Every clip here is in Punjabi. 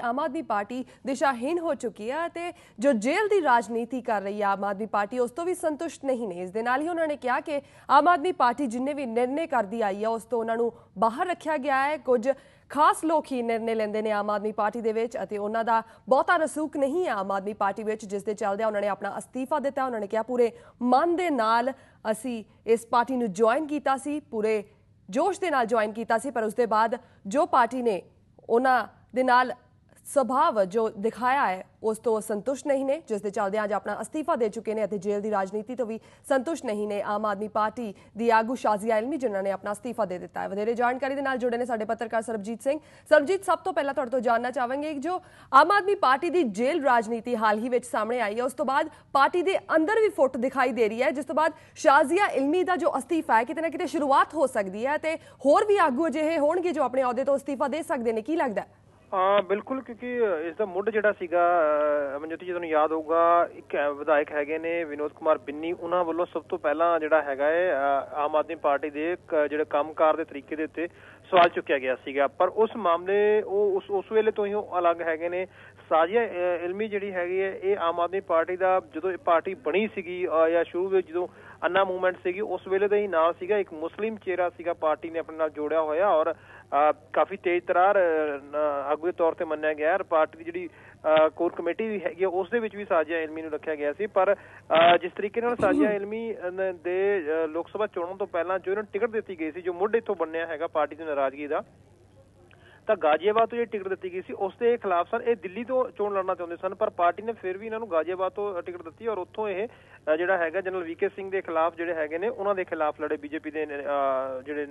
ਆਮ ਆਦਮੀ ਪਾਰਟੀ ਦਿਸ਼ਾਹੀਨ ਹੋ ਚੁੱਕੀ ਹੈ ਤੇ ਜੋ ਜੇਲ੍ਹ ਦੀ ਰਾਜਨੀਤੀ ਕਰ ਰਹੀ ਹੈ ਆਮ ਆਦਮੀ ਪਾਰਟੀ, ਉਸ ਤੋਂ ਵੀ ਸੰਤੁਸ਼ਟ ਨਹੀਂ ਨੇ। ਇਸ ਦੇ ਨਾਲ ਹੀ ਉਹਨਾਂ ਨੇ ਕਿਹਾ ਕਿ ਆਮ ਆਦਮੀ ਪਾਰਟੀ ਜਿੰਨੇ ਵੀ ਨਿਰਣੇ ਕਰਦੀ ਆਈ ਹੈ ਉਸ ਤੋਂ ਉਹਨਾਂ ਨੂੰ ਬਾਹਰ ਰੱਖਿਆ ਗਿਆ ਹੈ। ਕੁਝ ਖਾਸ ਲੋਕ ਹੀ ਨਿਰਣੇ ਲੈਂਦੇ ਨੇ ਆਮ ਆਦਮੀ ਪਾਰਟੀ ਦੇ ਵਿੱਚ ਅਤੇ ਉਹਨਾਂ ਦਾ ਬਹੁਤਾ ਰਸੂਖ ਨਹੀਂ ਹੈ ਆਮ ਆਦਮੀ ਪਾਰਟੀ ਵਿੱਚ, ਜਿਸ ਦੇ ਚੱਲਦੇ ਉਹਨਾਂ ਨੇ ਆਪਣਾ ਅਸਤੀਫਾ ਦਿੱਤਾ। ਉਹਨਾਂ ਨੇ ਕਿਹਾ, ਪੂਰੇ ਮਨ ਦੇ ਨਾਲ ਅਸੀਂ ਇਸ ਪਾਰਟੀ ਨੂੰ ਜੁਆਇਨ ਕੀਤਾ ਸੀ, ਪੂਰੇ ਜੋਸ਼ ਦੇ ਨਾਲ ਜੁਆਇਨ ਕੀਤਾ ਸੀ, ਪਰ ਉਸ ਦੇ ਬਾਅਦ ਜੋ ਪਾਰਟੀ ਨੇ ਉਹਨਾਂ ਦੇ ਨਾਲ ਸੁਭਾਵ ਜੋ ਦਿਖਾਇਆ ਹੈ ਉਸ ਤੋਂ ਸੰਤੁਸ਼ਟ ਨਹੀਂ ਨੇ ਜਿਸ ਦੇ ਚੱਲਦੇ ਅੱਜ ਆਪਣਾ ਅਸਤੀਫਾ ਦੇ ਚੁੱਕੇ ਨੇ ਅਤੇ ਜੇਲ੍ਹ ਦੀ ਰਾਜਨੀਤੀ ਤੋਂ ਵੀ ਸੰਤੁਸ਼ਟ ਨਹੀਂ ਨੇ ਆਮ ਆਦਮੀ ਪਾਰਟੀ ਦੀ ਆਗੂ ਸ਼ਾਜ਼ੀਆ ਇਲਮੀ ਜਿਨ੍ਹਾਂ ਨੇ ਆਪਣਾ ਅਸਤੀਫਾ ਦੇ ਦਿੱਤਾ ਹੈ ਵਧੇਰੇ ਜਾਣਕਾਰੀ ਦੇ ਨਾਲ ਜੁੜੇ ਨੇ ਸਾਡੇ ਪੱਤਰਕਾਰ ਸਰਬਜੀਤ ਸਿੰਘ ਸਰਬਜੀਤ ਸਭ ਤੋਂ ਪਹਿਲਾਂ ਤੁਹਾਡੇ ਤੋਂ ਜਾਨਣਾ ਚਾਹਾਂਗੇ ਕਿ ਜੋ ਆਮ ਆਦਮੀ ਪਾਰਟੀ ਦੀ ਜੇਲ੍ਹ ਰਾਜਨੀਤੀ ਹਾਲ ਹੀ ਵਿੱਚ ਸਾਹਮਣੇ ਆਈ ਹੈ ਉਸ ਤੋਂ ਬਾਅਦ ਪਾਰਟੀ ਦੇ ਅੰਦਰ ਵੀ ਫੁੱਟ ਦਿਖਾਈ ਦੇ ਰਹੀ ਹੈ ਜਿਸ ਤੋਂ ਬਾਅਦ ਸ਼ਾਜ਼ੀਆ ਇਲਮੀ ਦਾ ਜੋ ਅਸਤੀਫਾ ਹੈ ਕਿਤੇ ਨਾ ਕਿਤੇ ਸ਼ੁਰੂਆਤ ਹੋ ਸਕਦੀ ਹੈ ਤੇ ਹੋਰ ਵੀ ਆਗੂ ਅਜਿਹੇ ਹੋਣਗੇ ਜੋ ਆਪਣੇ ਅਹੁਦੇ ਤੋਂ ਅਸਤੀਫਾ ਦੇ ਸਕਦੇ ਨੇ ਕੀ ਲੱਗਦਾ ਹੈ ਹਾਂ ਬਿਲਕੁਲ ਕਿਉਂਕਿ ਇਸ ਦਾ ਮੁੱਢ ਜਿਹੜਾ ਸੀਗਾ ਅਹ, ਜੀ ਤੁਹਾਨੂੰ ਯਾਦ ਹੋਊਗਾ ਇੱਕ ਵਿਧਾਇਕ ਹੈਗੇ ਨੇ ਵਿਨੋਦ ਕੁਮਾਰ ਬਿੰਨੀ ਉਹਨਾਂ ਵੱਲੋਂ ਸਭ ਤੋਂ ਪਹਿਲਾਂ ਜਿਹੜਾ ਹੈਗਾ ਹੈ ਆਮ ਆਦਮੀ ਪਾਰਟੀ ਦੇ ਕ- ਜਿਹੜੇ ਕੰਮਕਾਰ ਦੇ ਤਰੀਕੇ ਦੇ ਉੱਤੇ ਸਵਾਲ ਚੁੱਕਿਆ ਗਿਆ ਸੀਗਾ। ਪਰ ਉਸ ਮਾਮਲੇ ਉਹ ਉਸ ਉਸ ਵੇਲੇ ਤੋਂ ਹੀ ਉਹ ਅਲੱਗ ਹੈਗੇ ਨੇ। ਸਾਜੀਆ ਇਲਮੀ ਜਿਹੜੀ ਹੈਗੀ ਹੈ ਇਹ ਆਮ ਆਦਮੀ ਪਾਰਟੀ ਦਾ ਜਦੋਂ ਇਹ ਪਾਰਟੀ ਬਣੀ ਸੀਗੀ ਜਾਂ ਸ਼ੁਰੂ ਵਿੱਚ ਜਦੋਂ ਅੰਨਾ ਮੂਵਮੈਂਟ ਸੀਗੀ ਉਸ ਵੇਲੇ ਦਾ ਹੀ ਨਾਲ ਸੀਗਾ ਇੱਕ ਮੁਸਲਿਮ ਚਿਹਰਾ ਸੀਗਾ ਪਾਰਟੀ ਨੇ ਆਪਣੇ ਨਾਲ ਜੋੜਿਆ ਹੋਇਆ ਔਰ ਕਾਫੀ ਤੇਜ਼ ਤਰਾਰ ਆਗੂ ਤੌਰ ਤੇ ਮੰਨਿਆ ਗਿਆ ਔਰ ਪਾਰਟੀ ਦੀ ਜਿਹੜੀ ਕੋਰ ਕਮੇਟੀ ਵੀ ਹੈਗੀ ਆ, ਉਸ ਦੇ ਵਿੱਚ ਵੀ ਸਾਜੀਆ ਇਲਮੀ ਨੂੰ ਰੱਖਿਆ ਗਿਆ ਸੀ। ਪਰ ਜਿਸ ਤਰੀਕੇ ਨਾਲ ਸਾਜੀਆ ਇਲਮੀ ਦੇ ਲੋਕ ਸਭਾ ਚੋਣਾਂ ਤੋਂ ਪਹਿਲਾਂ ਜੋ ਇਹਨਾਂ ਨੂੰ ਟਿਕਟ ਦਿੱਤੀ ਗਈ ਸੀ ਜੋ ਮੁੱਢ ਇੱਥੋਂ ਬਣਿਆ ਹੈਗਾ ਪਾਰਟੀ ਦੀ ਨਾਰਾਜ਼ਗੀ ਦਾ ਤਾਂ ਗਾਜ਼ੀਆਬਾਦ ਤੋਂ ਜਿਹੜੀ ਟਿਕਟ ਦਿੱਤੀ ਗਈ ਸੀ ਉਸ ਦੇ ਖਿਲਾਫ ਸਨ ਇਹ ਦਿੱਲੀ ਤੋਂ ਚੋਣ ਲੜਨਾ ਚਾਹੁੰਦੇ ਸਨ ਪਰ ਪਾਰਟੀ ਨੇ ਫਿਰ ਵੀ ਇਹਨਾਂ ਨੂੰ ਗਾਜ਼ੀਆਬਾਦ ਤੋਂ ਟਿਕਟ ਦਿੱਤੀ ਔਰ ਉੱਥੋਂ ਇਹ ਜਿਹੜਾ ਹੈਗਾ ਜਨਰਲ ਵੀਕੇ ਸਿੰਘ ਦੇ ਖਿਲਾਫ ਜਿਹੜੇ ਹੈਗੇ ਨੇ ਉਹਨਾਂ ਦੇ ਖਿਲਾਫ ਲੜੇ ਬੀਜੇਪੀ ਦੇ ਜਿਹੜੇ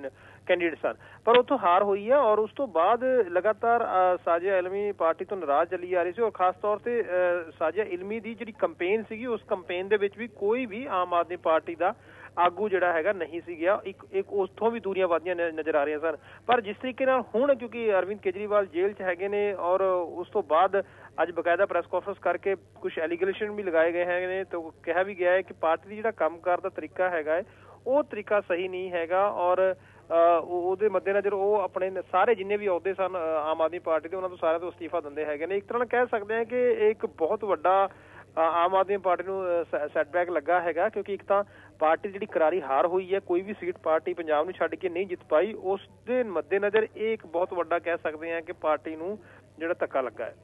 ਕੈਂਡੀਡੇਟ ਸਨ। ਪਰ ਉੱਥੋਂ ਹਾਰ ਹੋਈ ਹੈ ਔਰ ਉਸ ਤੋਂ ਬਾਅਦ ਲਗਾਤਾਰ ਅ, ਸਾਜਿਆ ਇਲਮੀ ਪਾਰਟੀ ਤੋਂ ਨਾਰਾਜ਼ ਚੱਲੀ ਆ ਰਹੀ ਸੀ ਔਰ ਖਾਸ ਤੌਰ ਤੇ ਅ, ਸਾਜਿਆ ਇਲਮੀ ਦੀ ਜਿਹੜੀ ਕੰਪੇਨ ਸੀਗੀ ਉਸ ਕੰਪੇਨ ਦੇ ਵਿੱਚ ਵੀ ਕੋਈ ਵੀ ਆਮ ਆਦਮੀ ਪਾਰਟੀ ਦਾ ਆਗੂ ਜਿਹੜਾ ਹੈਗਾ ਨਹੀਂ ਸੀ ਗਿਆ, ਇੱਕ ਇੱਕ ਉਸਥੋਂ ਵੀ ਦੂਰੀਆਂ ਵਧਦੀਆਂ ਨਜ਼ਰ ਆ ਰਹੀਆਂ ਸਨ। ਪਰ ਜਿਸ ਤਰੀਕੇ ਨਾਲ ਹੁਣ ਕਿਉਂਕਿ ਅਰਵਿੰਦ ਕੇਜਰੀਵਾਲ ਜੇਲ੍ਹ 'ਚ ਹੈਗੇ ਨੇ ਔਰ ਉਸ ਤੋਂ ਬਾਅਦ ਅੱਜ ਬਕਾਇਦਾ ਪ੍ਰੈਸ ਕਾਨਫਰੰਸ ਕਰਕੇ ਕੁਝ ਐਲੀਗੇਸ਼ਨ ਵੀ ਲਗਾਏ ਗਏ ਹੈਗੇ ਨੇ, ਤੇ ਕਿਹਾ ਵੀ ਗਿਆ ਹੈ ਕਿ ਪਾਰਟੀ ਦੀ ਜਿਹੜਾ ਕੰਮਕਾਰ ਦਾ ਤਰੀਕਾ ਹੈਗਾ ਹੈ, ਉਹ ਤਰੀਕਾ ਸਹੀ ਨਹੀਂ ਹੈਗਾ ਔਰ ਉਹਦੇ ਮੱਦੇਨਜ਼ਰ ਉਹ ਆਪਣੇ ਸਾਰੇ ਜਿੰਨੇ ਵੀ ਅਹੁਦੇ ਸਨ ਆਮ ਆਦਮੀ ਪਾਰਟੀ ਦੇ, ਉਹਨਾਂ ਤੋਂ ਸਾਰਿਆਂ ਤੋਂ ਅਸਤੀਫਾ ਦਿੰਦੇ ਹੈਗੇ ਨੇ। ਇੱਕ ਤਰ੍ਹਾਂ ਨਾਲ ਕਹਿ ਸਕਦੇ ਹਾਂ ਕਿ ਇੱਕ ਬਹੁਤ ਵੱਡਾ ਆਮ ਆਦਮੀ ਪਾਰਟੀ ਨੂੰ ਸੈਟਬੈਕ ਲੱਗਾ ਹੈਗਾ, ਕਿਉਂਕਿ ਇੱਕ ਤਾਂ ਪਾਰਟੀ ਜਿਹੜੀ ਕਰਾਰੀ ਹਾਰ ਹੋਈ ਹੈ, ਕੋਈ ਵੀ ਸੀਟ ਪਾਰਟੀ ਪੰਜਾਬ ਨੂੰ ਛੱਡ ਕੇ ਨਹੀਂ ਜਿੱਤ ਪਾਈ, ਉਸ ਦੇ ਮੱਦੇਨਜ਼ਰ ਇਹ ਇੱਕ ਬਹੁਤ ਵੱਡਾ ਕਹਿ ਸਕਦੇ ਹਾਂ ਕਿ ਪਾਰਟੀ ਨੂੰ ਜਿਹੜਾ ਧੱਕਾ ਲੱਗਾ ਹੈ।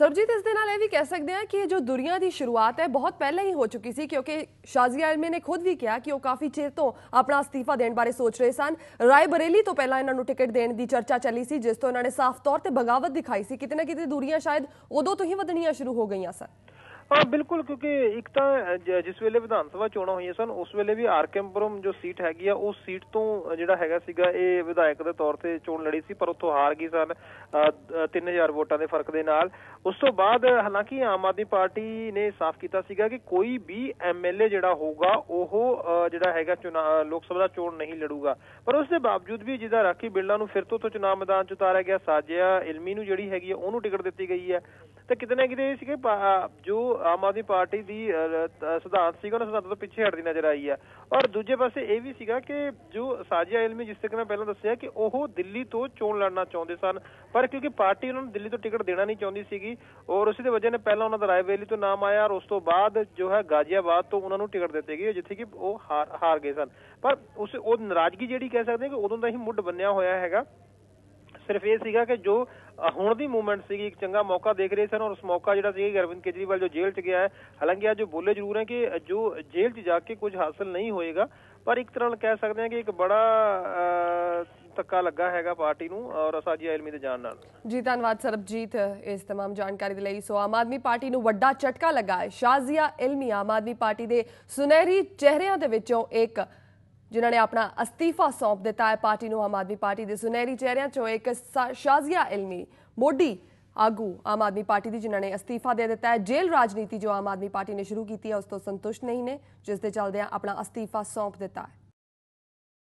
ਸਰਬਜੀਤ, ਇਸ ਦੇ ਨਾਲ ਇਹ ਵੀ ਕਹਿ ਸਕਦੇ ਹਾਂ ਕਿ ਜੋ ਦੁਨੀਆ ਦੀ ਸ਼ੁਰੂਆਤ ਹੈ, ਬਹੁਤ ਪਹਿਲਾਂ ਹੀ ਹੋ ਚੁੱਕੀ ਸੀ, ਕਿਉਂਕਿ ਸ਼ਾਜ਼ੀਆ ਇਲਮੀ ਨੇ ਖੁਦ ਵੀ ਕਿਹਾ ਕਿ ਉਹ ਕਾਫੀ ਚਿਰ ਤੋਂ ਆਪਣਾ ਅਸਤੀਫਾ ਦੇਣ ਬਾਰੇ ਸੋਚ ਰਹੇ ਸਨ। ਰਾਏ ਬਰੇਲੀ ਤੋਂ ਪਹਿਲਾਂ ਇਹਨਾਂ ਨੂੰ ਟਿਕਟ ਦੇਣ ਦੀ ਚਰਚਾ ਚੱਲੀ ਸੀ, ਜਿਸ ਤੋਂ ਇਹਨਾਂ ਨੇ ਸਾਫ਼ ਤੌਰ ਤੇ ਬਗਾਵਤ ਦਿਖਾਈ ਸੀ ਕਿਤੇ ਨਾ ਕਿਤੇ ਦੂਰੀਆਂ ਸ਼ਾਇਦ ਉਦੋਂ ਤੋਂ ਹੀ ਵਧਣੀਆਂ ਸ਼ੁਰੂ ਹੋ ਗਈਆਂ ਸਨ। ਹਾਂ, ਬਿਲਕੁਲ, ਕਿਉਂਕਿ ਇੱਕ ਤਾਂ ਜਿਸ ਵੇਲੇ ਵਿਧਾਨ ਸਭਾ ਚੋਣਾਂ ਹੋਈਆਂ ਸਨ, ਉਸ ਵੇਲੇ ਵੀ ਆਰਕੇਮਪੁਰਮ ਜੋ ਸੀਟ ਹੈਗੀ ਆ, ਉਸ ਸੀਟ ਤੋਂ ਜਿਹੜਾ ਹੈਗਾ ਸੀਗਾ, ਇਹ ਵਿਧਾਇਕ ਦੇ ਤੌਰ ਤੇ ਚੋਣ ਲੜੀ ਸੀ, ਪਰ ਉੱਥੋਂ ਹਾਰ ਗਈ ਸਨ 3000 ਵੋਟਾਂ ਦੇ ਫ਼ਰਕ ਦੇ ਨਾਲ। ਉਸ ਤੋਂ ਬਾਅਦ, ਹਾਲਾਂਕਿ ਆਮ ਆਦਮੀ ਪਾਰਟੀ ਨੇ ਸਾਫ਼ ਕੀਤਾ ਸੀਗਾ ਕਿ ਕੋਈ ਵੀ ਐਮਐਲਏ ਜਿਹੜਾ ਹੋਊਗਾ, ਉਹ ਜਿਹੜਾ ਹੈਗਾ ਚੁਣਾਵ ਲੋਕ ਸਭਾ ਦਾ ਚੋਣ ਨਹੀਂ ਲੜੂਗਾ। ਪਰ ਉਸ ਦੇ ਬਾਵਜੂਦ ਵੀ ਜਿਹਦਾ ਰਾਖੀ ਬਿਰਲਾ ਨੂੰ ਫਿਰ ਤੋਂ ਤੋਂ ਚੁਣਾਵ ਮੈਦਾਨ ਚ ਉਤਾਰਿਆ ਗਿਆ, ਸਾਜਿਆ, ਇਲਮੀ ਨੂੰ ਜਿਹੜੀ ਹੈਗੀ ਆ, ਉਹਨੂੰ ਟਿਕਟ ਦਿੱਤੀ ਗਈ ਹੈ ਤੇ ਕਿਤੇ ਨਾ ਕਿਤੇ ਇਹ ਸੀ ਕਿ ਜੋ ਆਮ ਆਦਮੀ ਪਾਰਟੀ ਦੀ ਸਿਧਾਂਤ ਸੀਗਾ, ਉਹਨਾਂ ਸਿਧਾਂਤਾਂ ਤੋਂ ਪਿੱਛੇ ਹਟਦੀ ਨਜ਼ਰ ਆਈ ਹੈ ਔਰ ਦੂਜੇ ਪਾਸੇ ਇਹ ਵੀ ਸੀਗਾ ਕਿ ਜੋ ਸਾਜਿਆ ਇਲਮੀ, ਜਿਸ ਤਰੀਕੇ ਨਾਲ ਪਹਿਲਾਂ ਦੱਸਿਆ ਕਿ ਉਹ ਦਿੱਲੀ ਤੋਂ ਚੋਣ ਲੜਨਾ ਚਾਹੁੰਦੇ ਸਨ, ਪਰ ਕਿਉਂਕਿ ਪਾਰਟੀ ਉਹਨਾਂ ਨੂੰ ਦਿੱਲੀ ਤੋਂ ਟਿਕਟ ਦੇਣਾ ਨਹੀਂ ਚਾਹੁੰਦੀ ਸੀਗੀ, ਔਰ ਉਸੇ ਦੀ ਵਜ੍ਹਾ ਨਾਲ ਪਹਿਲਾਂ ਉਹਨਾਂ ਦਾ ਰਾਏਵੇਲੀ ਤੋਂ ਨਾਮ ਆਇਆ, ਔਰ ਉਸ ਤੋਂ ਬਾਅਦ ਜੋ ਹੈ ਗਾਜ਼ੀਆਬਾਦ ਤੋਂ ਉਹਨਾਂ ਨੂੰ ਟਿਕਟ ਦਿੱਤੀ ਗਈ ਜਿੱਥੇ ਕਿ ਉਹ ਹਾਰ ਹਾਰ ਗਏ ਸਨ। ਪਰ ਉਸ, ਉਹ ਨਾਰਾਜ਼ਗੀ ਜਿਹੜੀ ਕਹਿ ਸਕਦੇ ਹਾਂ ਕਿ ਉਦੋਂ ਦਾ ਹੀ ਮੁੱਢ ਬੰਨਿਆ ਹੋਇਆ ਹੈਗਾ। ਸਿਰਫ ਇਹ ਸੀਗਾ ਕਿ ਜੋ ਅ, ਹੁਣ ਦੀ ਮੂਵਮੈਂਟ ਸੀਗੀ ਇੱਕ ਚੰਗਾ ਮੌਕਾ ਦੇਖ ਰਹੇ ਸਨ ਔਰ ਉਸ ਮੌਕਾ ਜਿਹੜਾ ਸੀ ਕਿ ਅਰਵਿੰਦ ਕੇਜਰੀਵਾਲ ਜੋ ਜੇਲ੍ਹ 'ਚ ਗਿਆ ਹੈ ਹਾਲਾਂਕਿ ਅੱਜ ਜੋ ਬੋਲੇ ਜ਼ਰੂਰ ਹੈ ਕਿ ਜੋ ਜੇਲ੍ਹ 'ਚ ਜਾ ਕੇ ਕੁਝ ਹਾਸਲ ਨਹੀਂ ਹੋਏਗਾ ਪਰ ਇੱਕ ਤਰ੍ਹਾਂ ਨਾਲ ਕਹਿ ਸਕਦੇ ਹਾਂ ਕਿ ਇੱਕ ਬੜਾ ਅ, ਧੱਕਾ ਲੱਗਾ ਹੈਗਾ ਪਾਰਟੀ ਨੂੰ ਔਰ ਸਾਜੀਆ ਇਲਮੀ ਦੇ ਜਾਣ ਨਾਲ ਜੀ ਧੰਨਵਾਦ ਸਰਬਜੀਤ ਇਸ तमाम ਜਾਣਕਾਰੀ ਦੇ ਲਈ ਸੋ ਆਮ ਆਦਮੀ ਪਾਰਟੀ ਨੂੰ ਵੱਡਾ ਝਟਕਾ ਲੱਗਾ ਹੈ ਸ਼ਾਜ਼ੀਆ ਇਲਮੀ ਆਮ ਆਦਮੀ ਪਾਰਟੀ ਦੇ ਸੁਨਹਿਰੀ ਚਿਹਰਿਆਂ ਦੇ ਵਿੱਚੋਂ ਇੱਕ ਜਿਨ੍ਹਾਂ ਨੇ ਆਪਣਾ ਅਸਤੀਫਾ ਸੌਂਪ ਦਿੱਤਾ ਹੈ। ਪਾਰਟੀ ਨੂੰ ਆਮ ਆਦਮੀ ਪਾਰਟੀ ਦੇ ਸੁਨਹਿਰੀ ਚਿਹਰਿਆਂ ਚੋਂ ਇੱਕ ਸ਼ਾਜ਼ੀਆ ਇਲਮੀ ਮੋਢੀ ਆਗੂ ਆਮ ਆਦਮੀ ਪਾਰਟੀ ਦੀ ਜਿਨ੍ਹਾਂ ਨੇ ਅਸਤੀਫਾ ਦੇ ਦਿੱਤਾ ਹੈ। ਜੇਲ੍ਹ ਰਾਜਨੀਤੀ ਜੋ ਆਮ ਆਦਮੀ ਪਾਰਟੀ ਨੇ ਸ਼ੁਰੂ ਕੀਤੀ ਹੈ, ਉਸ ਤੋਂ ਸੰਤੁਸ਼ਟ ਨਹੀਂ ਨੇ, ਜਿਸ ਦੇ ਚੱਲਦਿਆਂ ਆਪਣਾ ਅਸਤੀਫਾ ਸੌਂਪ ਦਿੱਤਾ ਹੈ।